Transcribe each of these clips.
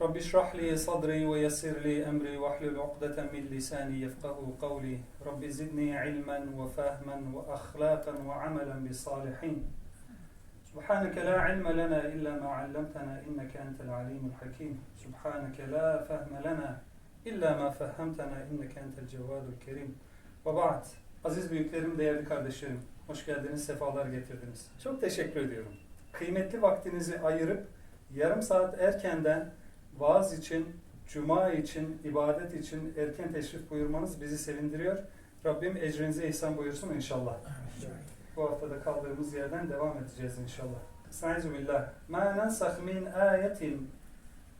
رب اشرح لي صدري ويسر لي أمري واحلل عقدة من لساني يفقه قولي. رب زدني علما وفهما وأخلاقا وعملا بالصالحين سبحانك لا علم لنا إلا ما علمتنا إنك أنت العليم الحكيم. سبحانك لا فهم لنا إلا ما فهمتنا إنك أنت الجواد الكريم. وبعد عزيز büyüklerim değerli kardeşlerim hoş geldiniz sefalar getirdiniz. Çok teşekkür ediyorum. Kıymetli vaktinizi ayırıp yarım saat erkenden vaaz için, cuma için, ibadet için erken teşrif buyurmanız bizi sevindiriyor. Rabbim ecrinize ihsan buyursun inşallah. Bu haftada kaldığımız yerden devam edeceğiz inşallah. Estaizu billah. Ma nensah min ayetin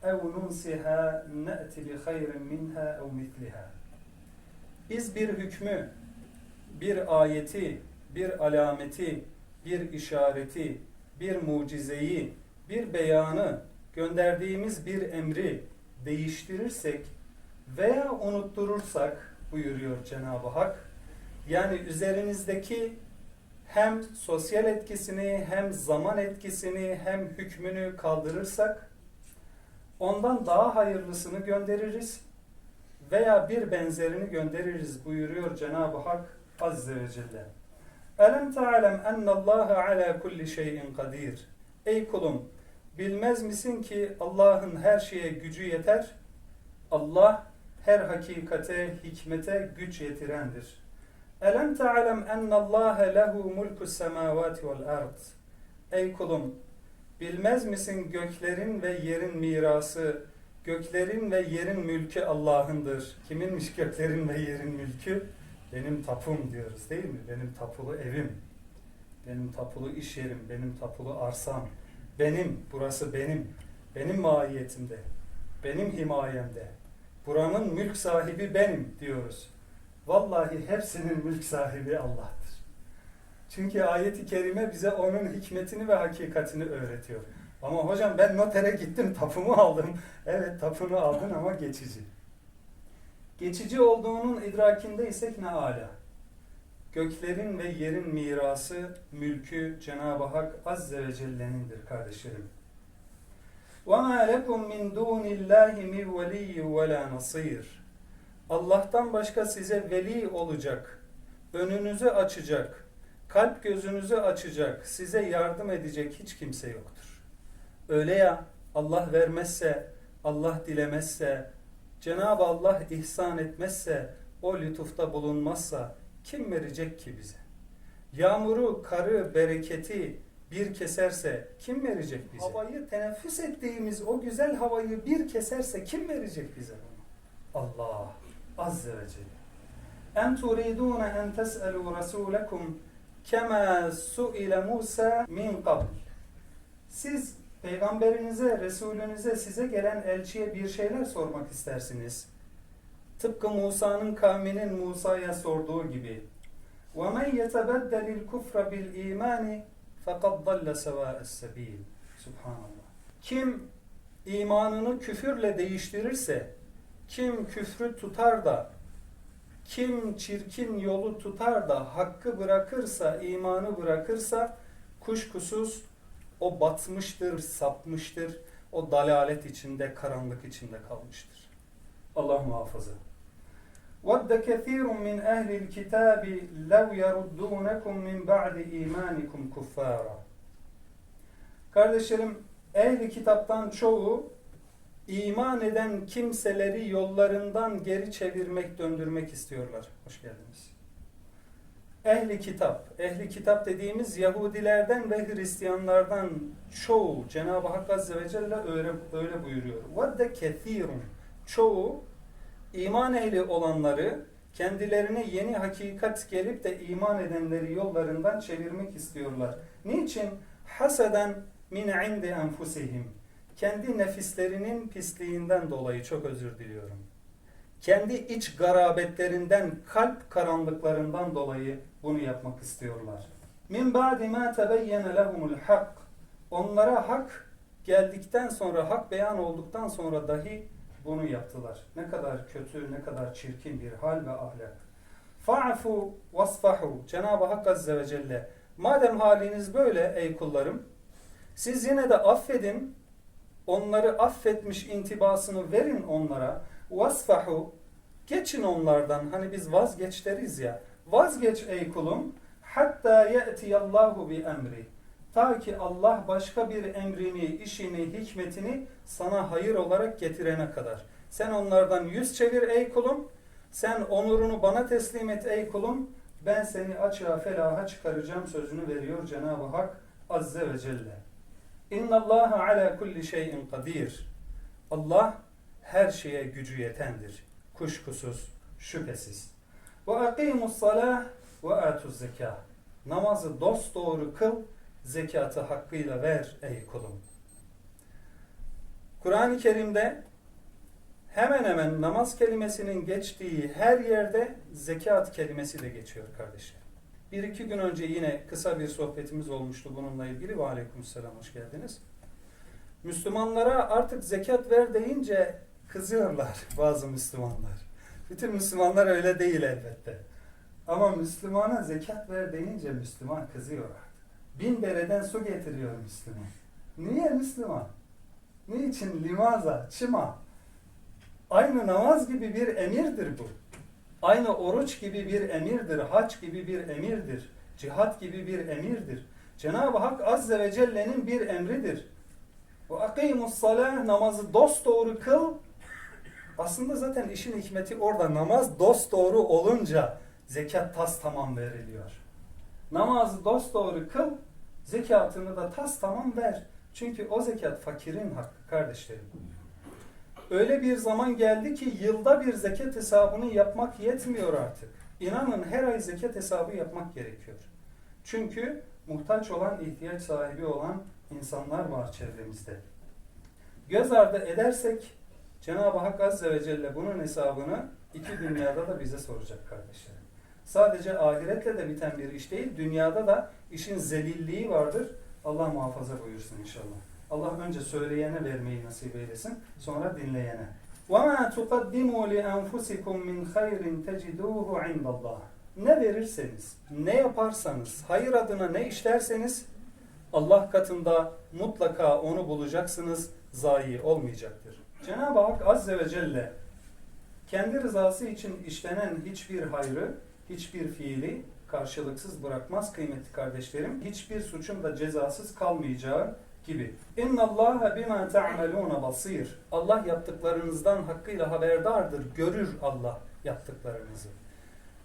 ev nunsiha ne'ti bi hayrin minha ev mitliha. Biz bir hükmü, bir ayeti, bir alameti, bir işareti, bir mucizeyi, bir beyanı, gönderdiğimiz bir emri değiştirirsek veya unutturursak buyuruyor Cenab-ı Hak. Yani üzerinizdeki hem sosyal etkisini, hem zaman etkisini, hem hükmünü kaldırırsak ondan daha hayırlısını göndeririz veya bir benzerini göndeririz buyuruyor Cenab-ı Hak Azze ve Celle. Elem ta'lem ennallâhe ala kulli şeyin kadir. Ey kulum bilmez misin ki Allah'ın her şeye gücü yeter? Allah her hakikate, hikmete güç yetirendir. Elem ta'lem ennallâhe lehu mulku semâvâti vel ard. Ey kulum Bilmez misin göklerin ve yerin mirası, göklerin ve yerin mülkü Allah'ındır. Kiminmiş göklerin ve yerin mülkü? Benim tapum diyoruz değil mi? Benim tapulu evim, benim tapulu iş yerim, benim tapulu arsam, benim, burası benim, benim mahiyetimde, benim himayemde. Buranın mülk sahibi benim diyoruz. Vallahi hepsinin mülk sahibi Allah'tır. Çünkü ayeti kerime bize onun hikmetini ve hakikatini öğretiyor. Ama hocam ben notere gittim, tapumu aldım. Evet tapunu aldın ama geçici. Geçici olduğunun idrakindeysek ne ala. Göklerin ve yerin mirası, mülkü Cenab-ı Hak Azze ve Celle'nindir kardeşlerim. وَمَا لَكُمْ مِنْ دُونِ اللّٰهِ مِنْ وَلِيٍّ وَلَا نَصِيرٍ Allah'tan başka size veli olacak, önünüzü açacak, kalp gözünüzü açacak, size yardım edecek hiç kimse yoktur. Öyle ya Allah vermezse, Allah dilemezse, Cenab-ı Allah ihsan etmezse, o lütufta bulunmazsa kim verecek ki bize? Yağmuru, karı, bereketi bir keserse kim verecek bize? Havayı teneffüs ettiğimiz o güzel havayı bir keserse kim verecek bize bunu? Allah Azze ve Celle. En turidune en tes'elu rasulakum kema suile Musa min qabl. Siz peygamberinize, resulünüze, size gelen elçiye bir şeyler sormak istersiniz. Tıpkı Musa'nın kavminin Musa'ya sorduğu gibi. وَمَنْ يَتَبَدَّلِ الْكُفْرَ بِالْا۪يمَانِ فَقَدْ ضَلَّ سَوَاءَ السَّب۪يلِ Subhanallah. Kim imanını küfürle değiştirirse, kim küfrü tutar da kim çirkin yolu tutar da hakkı bırakırsa, imanı bırakırsa kuşkusuz o batmıştır, sapmıştır. O dalalet içinde, karanlık içinde kalmıştır. Allah muhafaza. وَدَّ كَثِيرٌ مِّنْ اَهْلِ الْكِتَابِ لَوْ يَرُدُّونَكُمْ مِنْ بَعْدِ اِيمَانِكُمْ كُفَّارًا Kardeşlerim, ehli kitaptan çoğu iman eden kimseleri yollarından geri çevirmek, döndürmek istiyorlar. Hoş geldiniz. Ehli kitap, ehli kitap dediğimiz Yahudilerden ve Hristiyanlardan çoğu Cenab-ı Hak Azze ve Celle öyle, öyle buyuruyor. وَدَّ كَثِيرٌ Çoğu iman ehli olanları kendilerine yeni hakikat gelip de iman edenleri yollarından çevirmek istiyorlar. Niçin? Haseden min indi enfusihim kendi nefislerinin pisliğinden dolayı çok özür diliyorum. kendi iç garabetlerinden, kalp karanlıklarından dolayı bunu yapmak istiyorlar. Min ba'di ma tebeyyene lehumul hak. Onlara hak geldikten sonra, hak beyan olduktan sonra dahi bunu yaptılar. Ne kadar kötü, ne kadar çirkin bir hal ve ahlak. Fa'fu vasfahu. Cenab-ı Hak Azze ve Celle madem haliniz böyle ey kullarım siz yine de affedin onları affetmiş intibasını verin onlara. Vasfahu geçin onlardan. Hani biz vazgeç deriz ya. Vazgeç ey kulum. Hatta ye'tiyallahu bi emri. Ta ki Allah başka bir emrini, işini, hikmetini sana hayır olarak getirene kadar. Sen onlardan yüz çevir ey kulum. Sen onurunu bana teslim et ey kulum. Ben seni açığa felaha çıkaracağım sözünü veriyor Cenab-ı Hak Azze ve Celle. İnna Allaha ala kulli şeyin kadir. Allah her şeye gücü yetendir. Kuşkusuz, şüphesiz. Ve akimus salah ve atuz zekah. Namazı dost doğru kıl, zekatı hakkıyla ver ey kulum. Kur'an-ı Kerim'de hemen hemen namaz kelimesinin geçtiği her yerde zekat kelimesi de geçiyor kardeşler. Bir iki gün önce yine kısa bir sohbetimiz olmuştu bununla ilgili. Ve aleykümselam hoş geldiniz. Müslümanlara artık zekat ver deyince kızıyorlar bazı Müslümanlar. Bütün Müslümanlar öyle değil elbette. Ama Müslümana zekat ver deyince Müslüman kızıyor artık. Bin dereden su getiriyor Müslüman. Niye Müslüman? Niçin limaza, çıma? Aynı namaz gibi bir emirdir bu. Aynı oruç gibi bir emirdir, hac gibi bir emirdir, cihat gibi bir emirdir. Cenab-ı Hak Azze ve Celle'nin bir emridir. Ve akimus salah namazı dost doğru kıl. Aslında zaten işin hikmeti orada. Namaz dost doğru olunca zekat tas tamam veriliyor. Namazı dost doğru kıl, zekatını da tas tamam ver. Çünkü o zekat fakirin hakkı kardeşlerim. Öyle bir zaman geldi ki yılda bir zekat hesabını yapmak yetmiyor artık. İnanın her ay zekat hesabı yapmak gerekiyor. Çünkü muhtaç olan, ihtiyaç sahibi olan insanlar var çevremizde. Göz ardı edersek Cenab-ı Hak Azze ve Celle bunun hesabını iki dünyada da bize soracak kardeşlerim. Sadece ahiretle de biten bir iş değil, dünyada da işin zelilliği vardır. Allah muhafaza buyursun inşallah. Allah önce söyleyene vermeyi nasip eylesin, sonra dinleyene. وَمَا تُقَدِّمُوا لِأَنْفُسِكُمْ مِنْ خَيْرٍ تَجِدُوهُ عِنْدَ اللّٰهِ Ne verirseniz, ne yaparsanız, hayır adına ne işlerseniz Allah katında mutlaka onu bulacaksınız, zayi olmayacaktır. Cenab-ı Hak Azze ve Celle kendi rızası için işlenen hiçbir hayrı, hiçbir fiili karşılıksız bırakmaz kıymetli kardeşlerim. Hiçbir suçun da cezasız kalmayacağı gibi. İnna Allaha bima ta'malun basir. Allah yaptıklarınızdan hakkıyla haberdardır. Görür Allah yaptıklarınızı.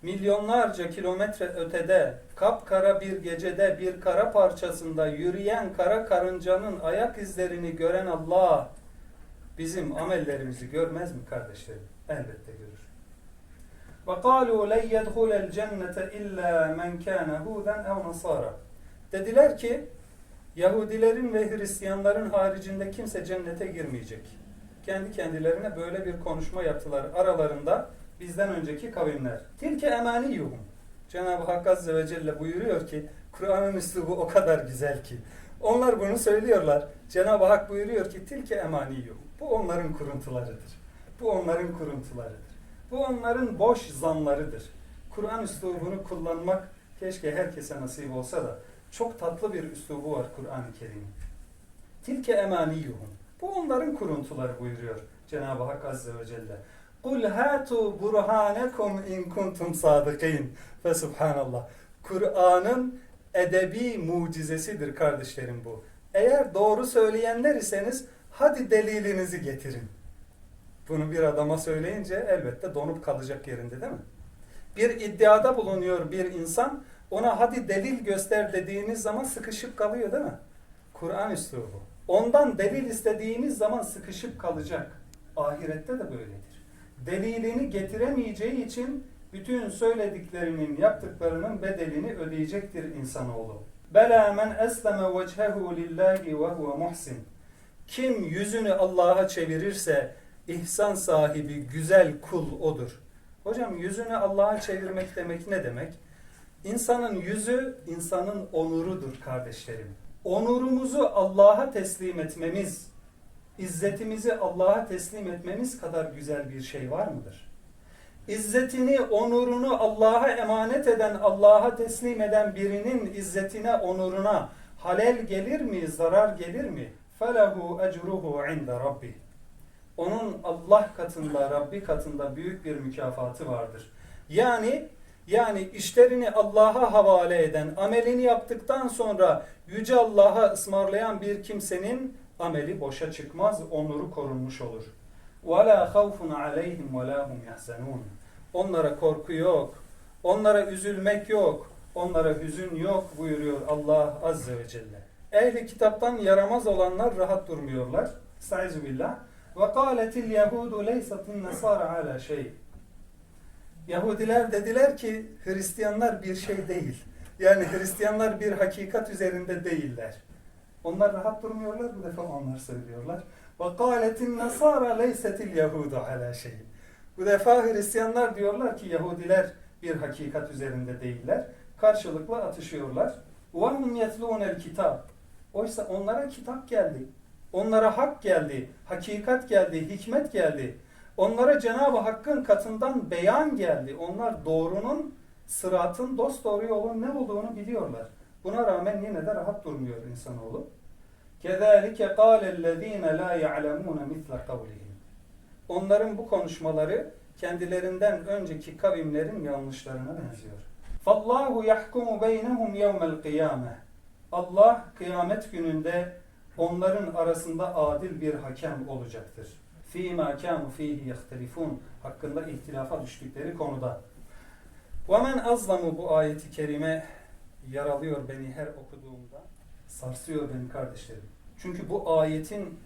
Milyonlarca kilometre ötede, kapkara bir gecede bir kara parçasında yürüyen kara karıncanın ayak izlerini gören Allah bizim amellerimizi görmez mi kardeşlerim? Elbette görür. وَقَالُوا لَنْ يَدْخُلَ الْجَنَّةَ اِلَّا مَنْ كَانَ هُودًا اَوْ نَصَارًا Dediler ki Yahudilerin ve Hristiyanların haricinde kimse cennete girmeyecek. Kendi kendilerine böyle bir konuşma yaptılar aralarında bizden önceki kavimler. Tilke emaniyuhum. Cenab-ı Hak Azze ve Celle buyuruyor ki Kur'an'ın üslubu o kadar güzel ki. Onlar bunu söylüyorlar. Cenab-ı Hak buyuruyor ki tilke emaniyuhum. Bu onların kuruntularıdır. Bu onların kuruntularıdır. Bu onların boş zanlarıdır. Kur'an üslubunu kullanmak keşke herkese nasip olsa da çok tatlı bir üslubu var Kur'an-ı Kerim'in. Tilke emaniyuhum. Bu onların kuruntuları buyuruyor Cenab-ı Hak Azze ve Celle. Kul hatu burhanekum in kuntum sadıkin. Ve subhanallah. Kur'an'ın edebi mucizesidir kardeşlerim bu. Eğer doğru söyleyenler iseniz hadi delilinizi getirin. Bunu bir adama söyleyince elbette donup kalacak yerinde değil mi? Bir iddiada bulunuyor bir insan ona hadi delil göster dediğiniz zaman sıkışıp kalıyor değil mi? Kur'an üslubu. Ondan delil istediğiniz zaman sıkışıp kalacak. Ahirette de böyledir. Delilini getiremeyeceği için bütün söylediklerinin, yaptıklarının bedelini ödeyecektir insanoğlu. Bela men esleme vecehu lillahi ve huve muhsin. Kim yüzünü Allah'a çevirirse, ihsan sahibi, güzel kul odur. Hocam yüzünü Allah'a çevirmek demek ne demek? İnsanın yüzü insanın onurudur kardeşlerim. Onurumuzu Allah'a teslim etmemiz, izzetimizi Allah'a teslim etmemiz kadar güzel bir şey var mıdır? İzzetini, onurunu Allah'a emanet eden, Allah'a teslim eden birinin izzetine, onuruna halel gelir mi, zarar gelir mi? فَلَهُ اَجْرُهُ عِنْدَ رَبِّهِ Onun Allah katında, Rabbi katında büyük bir mükafatı vardır. Yani yani işlerini Allah'a havale eden, amelini yaptıktan sonra Yüce Allah'a ısmarlayan bir kimsenin ameli boşa çıkmaz, onuru korunmuş olur. وَلَا خَوْفٌ عَلَيْهِمْ وَلَا هُمْ يَحْزَنُونَ Onlara korku yok, onlara üzülmek yok, onlara hüzün yok buyuruyor Allah Azze ve Celle. Ehli kitaptan yaramaz olanlar rahat durmuyorlar. Estaizu billah. وَقَالَتِ الْيَهُودُ لَيْسَتِ النَّصَارَ عَلَى şey. Yahudiler dediler ki Hristiyanlar bir şey değil. Yani Hristiyanlar bir hakikat üzerinde değiller. Onlar rahat durmuyorlar bu defa onlar söylüyorlar. وَقَالَتِ النَّصَارَ لَيْسَتِ الْيَهُودُ عَلَى şey. Bu defa Hristiyanlar diyorlar ki Yahudiler bir hakikat üzerinde değiller. Karşılıklı atışıyorlar. وَهُمْ يَتْلُونَ الْكِتَابِ Oysa onlara kitap geldi. Onlara hak geldi, hakikat geldi, hikmet geldi. Onlara Cenab-ı Hakk'ın katından beyan geldi. Onlar doğrunun, sıratın, dost doğru yolun ne olduğunu biliyorlar. Buna rağmen yine de rahat durmuyor insanoğlu. كَذَٰلِكَ قَالَ الَّذ۪ينَ لَا يَعْلَمُونَ مِثْلَ قَوْلِهِمْ Onların bu konuşmaları kendilerinden önceki kavimlerin yanlışlarına benziyor. فَاللّٰهُ يَحْكُمُ بَيْنَهُمْ يَوْمَ الْقِيَامَةِ Allah kıyamet gününde onların arasında adil bir hakem olacaktır. فِيمَا كَانُوا ف۪يهِ يَخْتَلِفُونَ Hakkında ihtilafa düştükleri konuda. وَمَنْ azlamu bu ayeti kerime yaralıyor beni her okuduğumda. Sarsıyor beni kardeşlerim. Çünkü bu ayetin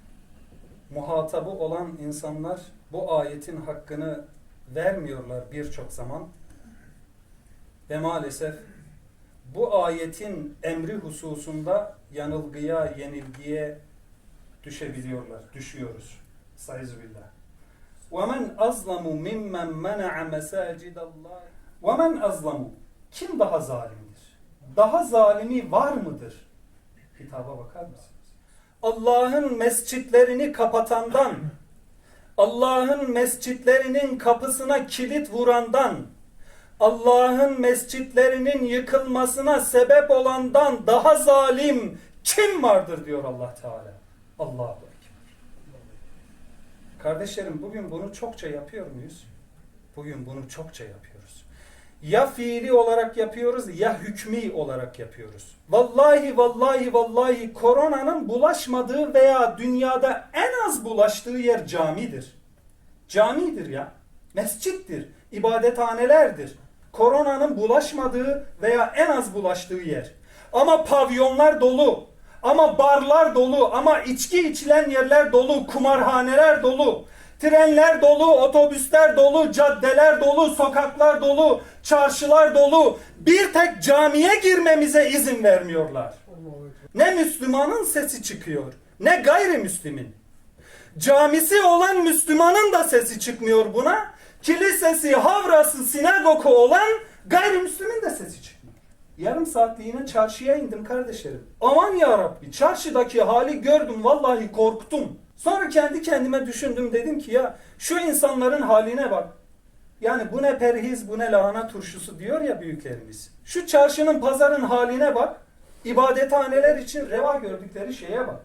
muhatabı olan insanlar bu ayetin hakkını vermiyorlar birçok zaman. Ve maalesef bu ayetin emri hususunda yanılgıya, yenilgiye düşebiliyorlar, düşüyoruz. Sayız billah. وَمَنْ أَظْلَمُ مِمَّنْ مَنَعَ مَسَاجِدَ اللّٰهِ وَمَنْ أَظْلَمُ Kim daha zalimdir? Daha zalimi var mıdır? Hitaba bakar mısınız? Allah'ın mescitlerini kapatandan, Allah'ın mescitlerinin kapısına kilit vurandan, Allah'ın mescitlerinin yıkılmasına sebep olandan daha zalim kim vardır diyor Allah Teala. Allahu Ekber. Kardeşlerim bugün bunu çokça yapıyor muyuz? Bugün bunu çokça yapıyoruz. Ya fiili olarak yapıyoruz ya hükmi olarak yapıyoruz. Vallahi vallahi vallahi koronanın bulaşmadığı veya dünyada en az bulaştığı yer camidir. Camidir ya. Mescittir. ibadethanelerdir. Koronanın bulaşmadığı veya en az bulaştığı yer. Ama pavyonlar dolu. Ama barlar dolu. Ama içki içilen yerler dolu. Kumarhaneler dolu. Trenler dolu, otobüsler dolu, caddeler dolu, sokaklar dolu, çarşılar dolu. Bir tek camiye girmemize izin vermiyorlar. Ne Müslümanın sesi çıkıyor, ne gayrimüslimin. Camisi olan Müslümanın da sesi çıkmıyor buna. Kilisesi, havrası, sinagogu olan gayrimüslimin de sesi çıkmıyor. Yarım saatliğine çarşıya indim kardeşlerim. Aman ya Rabbi çarşıdaki hali gördüm vallahi korktum. Sonra kendi kendime düşündüm dedim ki ya şu insanların haline bak. Yani bu ne perhiz bu ne lahana turşusu diyor ya büyüklerimiz. Şu çarşının pazarın haline bak. İbadethaneler için reva gördükleri şeye bak.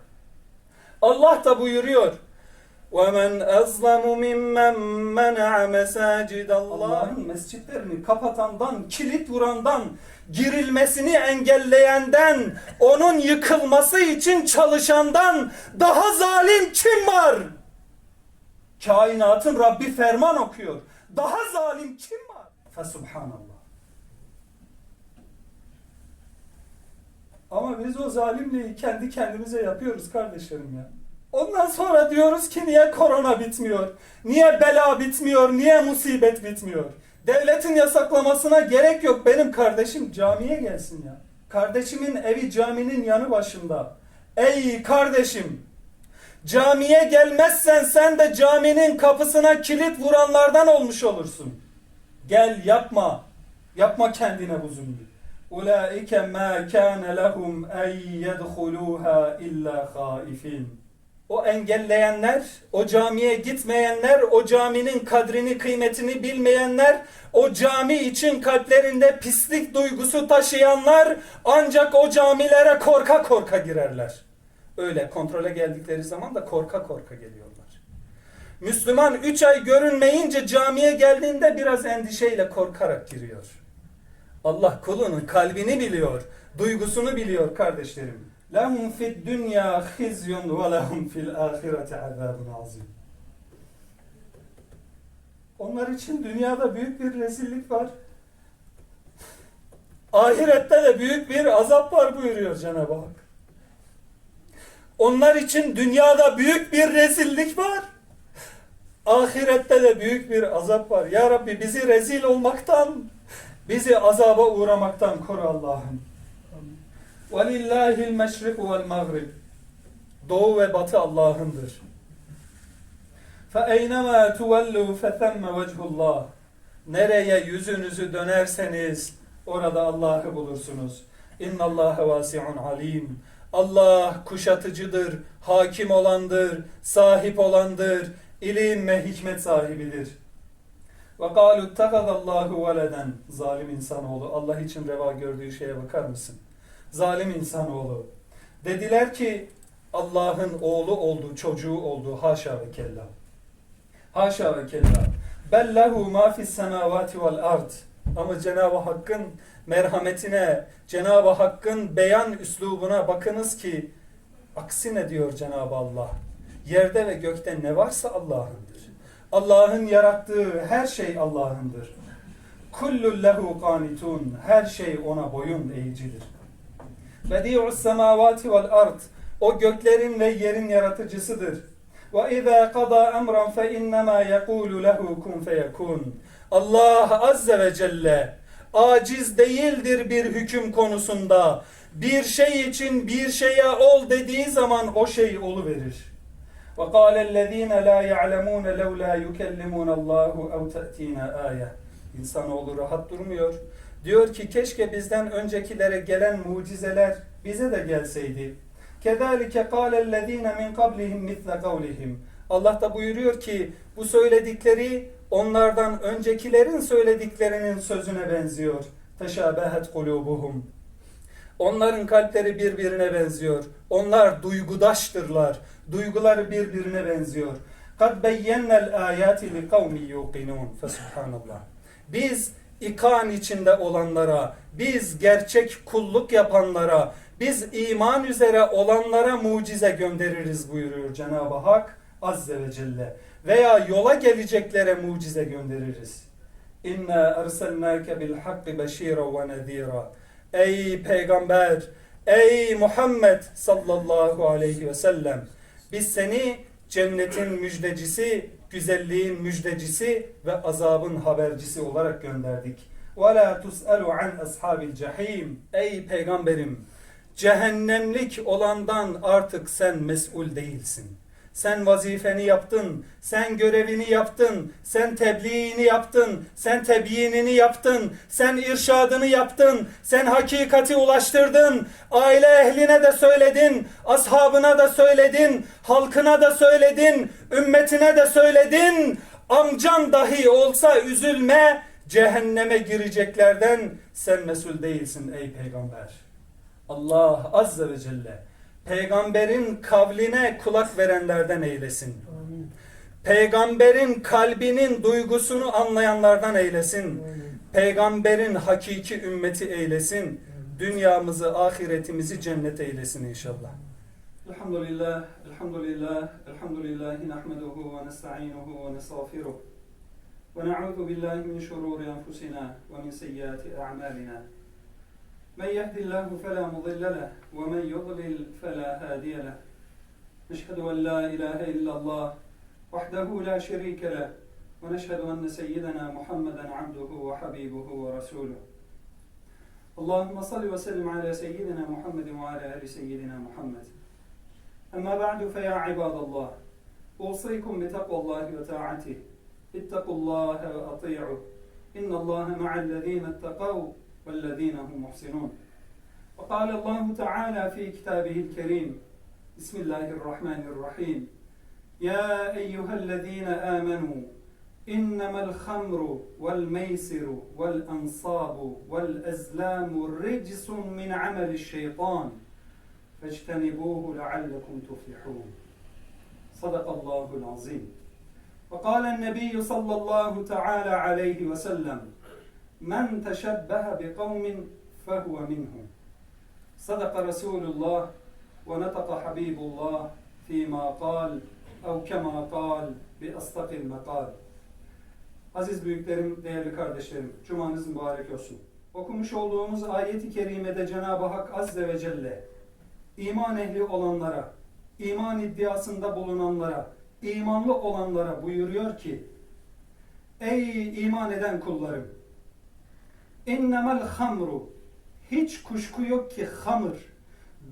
Allah da buyuruyor. وَمَنْ أَظْلَمُ مِمَّنْ مَنَعَ مَسَاجِدَ Allah'ın mescitlerini kapatandan, kilit vurandan, girilmesini engelleyenden, onun yıkılması için çalışandan daha zalim kim var? Kainatın Rabbi ferman okuyor. Daha zalim kim var? Fesubhanallah. Ama biz o zalimliği kendi kendimize yapıyoruz kardeşlerim ya. Ondan sonra diyoruz ki niye korona bitmiyor? Niye bela bitmiyor? Niye musibet bitmiyor? Devletin yasaklamasına gerek yok. Benim kardeşim camiye gelsin ya. Kardeşimin evi caminin yanı başında. Ey kardeşim! Camiye gelmezsen sen de caminin kapısına kilit vuranlardan olmuş olursun. Gel yapma. Yapma kendine bu zulmü. Ulaike ma kana lehum en yedhuluha illa haifin. O engelleyenler, o camiye gitmeyenler, o caminin kadrini, kıymetini bilmeyenler, o cami için kalplerinde pislik duygusu taşıyanlar ancak o camilere korka korka girerler. Öyle kontrole geldikleri zaman da korka korka geliyorlar. Müslüman üç ay görünmeyince camiye geldiğinde biraz endişeyle korkarak giriyor. Allah kulunun kalbini biliyor, duygusunu biliyor kardeşlerim. Lahum fid dünya khizyun ve lahum fil ahireti azabun azim. Onlar için dünyada büyük bir rezillik var. Ahirette de büyük bir azap var buyuruyor Cenab-ı Hak. Onlar için dünyada büyük bir rezillik var. Ahirette de büyük bir azap var. Ya Rabbi bizi rezil olmaktan, bizi azaba uğramaktan koru Allah'ım. وَلِلَّهِ الْمَشْرِقُ وَالْمَغْرِبِ Doğu ve batı Allah'ındır. فَاَيْنَمَا تُوَلُّوا فَثَمَّ وَجْهُ اللّٰهِ Nereye yüzünüzü dönerseniz orada Allah'ı bulursunuz. اِنَّ اللّٰهَ وَاسِعٌ alim. Allah kuşatıcıdır, hakim olandır, sahip olandır, ilim ve hikmet sahibidir. Ve kalu Allahu veleden zalim insanoğlu Allah için reva gördüğü şeye bakar mısın? Zalim insanoğlu. Dediler ki Allah'ın oğlu oldu, çocuğu oldu. Haşa ve kella. Haşa ve kella. Bellehu ma fis semavati vel ard. Ama Cenab-ı Hakk'ın merhametine, Cenab-ı Hakk'ın beyan üslubuna bakınız ki aksine diyor Cenab-ı Allah. Yerde ve gökte ne varsa Allah'ındır. Allah'ın yarattığı her şey Allah'ındır. Kullun lehu qanitun. Her şey ona boyun eğicidir. Bedi'us semavati vel ard. O göklerin ve yerin yaratıcısıdır. Ve izâ qada emran fe innemâ yekûlu lehu kun feyekûn. Allah azze ve celle aciz değildir bir hüküm konusunda. Bir şey için bir şeye ol dediği zaman o şey oluverir. وقال الذين لا يعلمون لولا يكلمون الله أو تأتينا آية İnsanoğlu rahat durmuyor. Diyor ki keşke bizden öncekilere gelen mucizeler bize de gelseydi. Kedalike kâlellezîne min kablihim misle kavlihim. Allah da buyuruyor ki bu söyledikleri onlardan öncekilerin söylediklerinin sözüne benziyor. Teşabehet kulubuhum. Onların kalpleri birbirine benziyor. Onlar duygudaştırlar. Duyguları birbirine benziyor. Kad beyyennel ayati li kavmi yuqinun. Fesubhanallah. Biz ikan içinde olanlara, biz gerçek kulluk yapanlara, biz iman üzere olanlara mucize göndeririz buyuruyor Cenab-ı Hak Azze ve Celle. Veya yola geleceklere mucize göndeririz. İnna erselnâke bil hakki beşîra ve nedîra. Ey peygamber, ey Muhammed sallallahu aleyhi ve sellem. Biz seni cennetin müjdecisi, güzelliğin müjdecisi ve azabın habercisi olarak gönderdik. وَلَا تُسْأَلُ عَنْ أَصْحَابِ الْجَحِيمِ Ey peygamberim, cehennemlik olandan artık sen mesul değilsin. Sen vazifeni yaptın, sen görevini yaptın, sen tebliğini yaptın, sen tebyinini yaptın, sen irşadını yaptın, sen hakikati ulaştırdın, aile ehline de söyledin, ashabına da söyledin, halkına da söyledin, ümmetine de söyledin. Amcan dahi olsa üzülme, cehenneme gireceklerden sen mesul değilsin ey peygamber. Allah azze ve celle peygamberin kavline kulak verenlerden eylesin. Peygamberin kalbinin duygusunu anlayanlardan eylesin. Peygamberin hakiki ümmeti eylesin. Dünyamızı, ahiretimizi cennet eylesin inşallah. Elhamdülillah, elhamdülillah, elhamdülillah, nahmeduhu ve nesta'inuhu ve nestağfiruh. Ve na'udhu billahi min şururi enfusina ve min seyyiati a'malina. من يهد الله فلا مضل له ومن يضلل فلا هادي له. نشهد أن لا إله إلا الله وحده لا شريك له ونشهد أن سيدنا محمدا عبده وحبيبه ورسوله. اللهم صل وسلم على سيدنا محمد وعلى آل سيدنا محمد. أما بعد فيا عباد الله أوصيكم بتقوى الله وطاعته. اتقوا الله وأطيعوا. إن الله مع الذين اتقوا والذين هم محسنون. وقال الله تعالى في كتابه الكريم بسم الله الرحمن الرحيم يا أيها الذين آمنوا إنما الخمر والميسر والأنصاب والأزلام رجس من عمل الشيطان فاجتنبوه لعلكم تفلحون. صدق الله العظيم. وقال النبي صلى الله تعالى عليه وسلم Men teşebbehe bi kavmin fehuve minhum. Sadaka Resulullah ve netaka Habibullah fîmâ kal ev kemâ kal bi astakil mekal. Aziz büyüklerim, değerli kardeşlerim, cumanız mübarek olsun. Okumuş olduğumuz ayet-i kerimede Cenab-ı Hak Azze ve Celle iman ehli olanlara, iman iddiasında bulunanlara, imanlı olanlara buyuruyor ki Ey iman eden kullarım! İnnemel hamru Hiç kuşku yok ki hamır,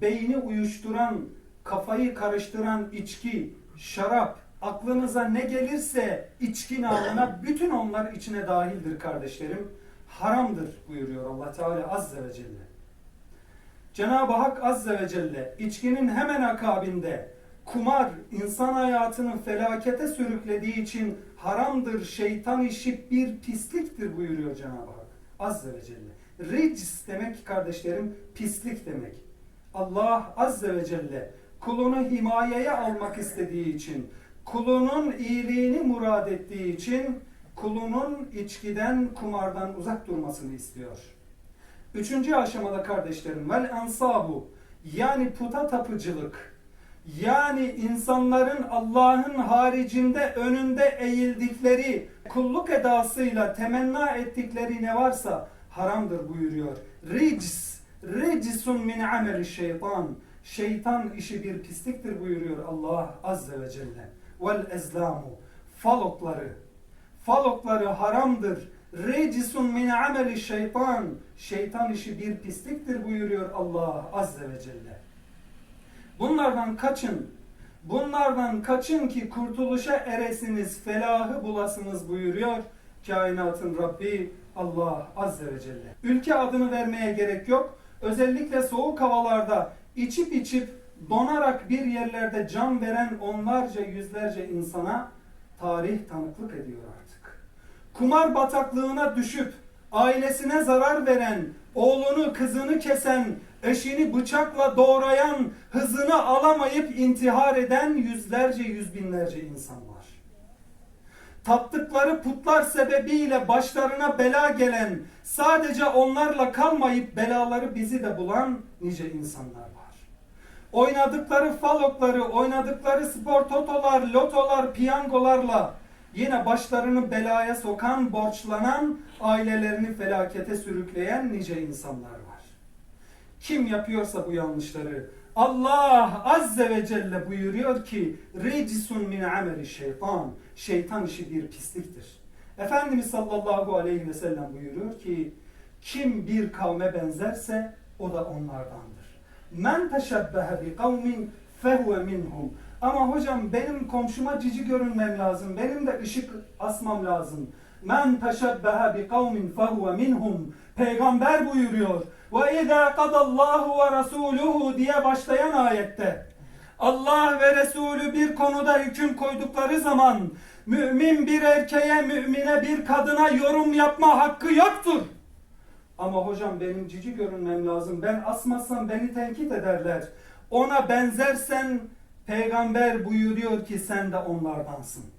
beyni uyuşturan, kafayı karıştıran içki, şarap, aklınıza ne gelirse içki namına bütün onlar içine dahildir kardeşlerim. Haramdır buyuruyor Allah Teala Azze ve Celle. Cenab-ı Hak Azze ve Celle içkinin hemen akabinde kumar insan hayatını felakete sürüklediği için haramdır, şeytan işi bir pisliktir buyuruyor Cenab-ı Hak Azze ve Celle. Rics demek ki kardeşlerim pislik demek. Allah Azze ve Celle kulunu himayeye almak istediği için, kulunun iyiliğini murad ettiği için kulunun içkiden, kumardan uzak durmasını istiyor. Üçüncü aşamada kardeşlerim vel ensabu yani puta tapıcılık yani insanların Allah'ın haricinde önünde eğildikleri kulluk edasıyla temenna ettikleri ne varsa haramdır buyuruyor. Rics, ricisun min ameli şeytan. Şeytan işi bir pisliktir buyuruyor Allah Azze ve Celle. Vel ezlamu. Falokları. Falokları haramdır. Recisun min ameli şeytan. Şeytan işi bir pisliktir buyuruyor Allah Azze ve Celle. Bunlardan kaçın. Bunlardan kaçın ki kurtuluşa eresiniz, felahı bulasınız buyuruyor kainatın Rabbi Allah Azze ve Celle. Ülke adını vermeye gerek yok. Özellikle soğuk havalarda içip içip donarak bir yerlerde can veren onlarca yüzlerce insana tarih tanıklık ediyor artık. Kumar bataklığına düşüp ailesine zarar veren, oğlunu kızını kesen, eşini bıçakla doğrayan, hızını alamayıp intihar eden yüzlerce yüz binlerce insan var. Taptıkları putlar sebebiyle başlarına bela gelen, sadece onlarla kalmayıp belaları bizi de bulan nice insanlar var. Oynadıkları falokları, oynadıkları spor totolar, lotolar, piyangolarla yine başlarını belaya sokan, borçlanan, ailelerini felakete sürükleyen nice insanlar var. Kim yapıyorsa bu yanlışları Allah Azze ve Celle buyuruyor ki Recisun min ameli şeytan. Şeytan işi bir pisliktir. Efendimiz sallallahu aleyhi ve sellem buyuruyor ki kim bir kavme benzerse o da onlardandır. Men teşebbehe bi kavmin fehuve minhum. Ama hocam benim komşuma cici görünmem lazım. Benim de ışık asmam lazım. Men teşebbehe bi kavmin fehuve minhum. Peygamber buyuruyor. Ve izâ kadallahu ve rasuluhu diye başlayan ayette. Allah ve Resulü bir konuda hüküm koydukları zaman mümin bir erkeğe, mümine bir kadına yorum yapma hakkı yoktur. Ama hocam benim cici görünmem lazım. Ben asmazsam beni tenkit ederler. Ona benzersen peygamber buyuruyor ki sen de onlardansın.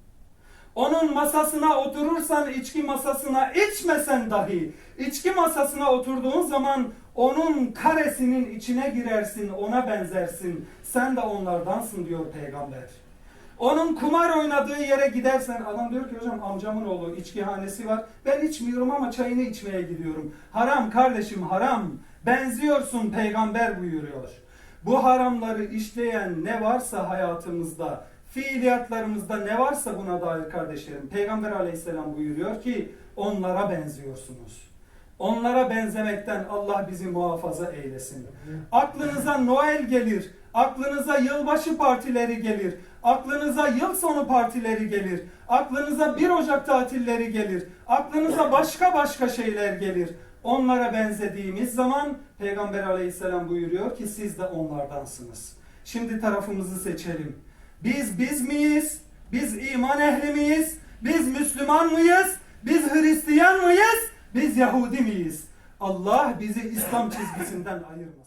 Onun masasına oturursan içki masasına içmesen dahi içki masasına oturduğun zaman onun karesinin içine girersin, ona benzersin. Sen de onlardansın diyor peygamber. Onun kumar oynadığı yere gidersen adam diyor ki hocam amcamın oğlu içkihanesi var. Ben içmiyorum ama çayını içmeye gidiyorum. Haram kardeşim haram. Benziyorsun peygamber buyuruyor. Bu haramları işleyen ne varsa hayatımızda, fiiliyatlarımızda ne varsa buna dair kardeşlerim. Peygamber aleyhisselam buyuruyor ki onlara benziyorsunuz. Onlara benzemekten Allah bizi muhafaza eylesin. Aklınıza Noel gelir, aklınıza yılbaşı partileri gelir, aklınıza yıl sonu partileri gelir, aklınıza 1 Ocak tatilleri gelir, aklınıza başka başka şeyler gelir. Onlara benzediğimiz zaman Peygamber aleyhisselam buyuruyor ki siz de onlardansınız. Şimdi tarafımızı seçelim. Biz biz miyiz? Biz iman ehli miyiz? Biz Müslüman mıyız? Biz Hristiyan mıyız? Biz Yahudi miyiz? Allah bizi İslam çizgisinden ayırmasın.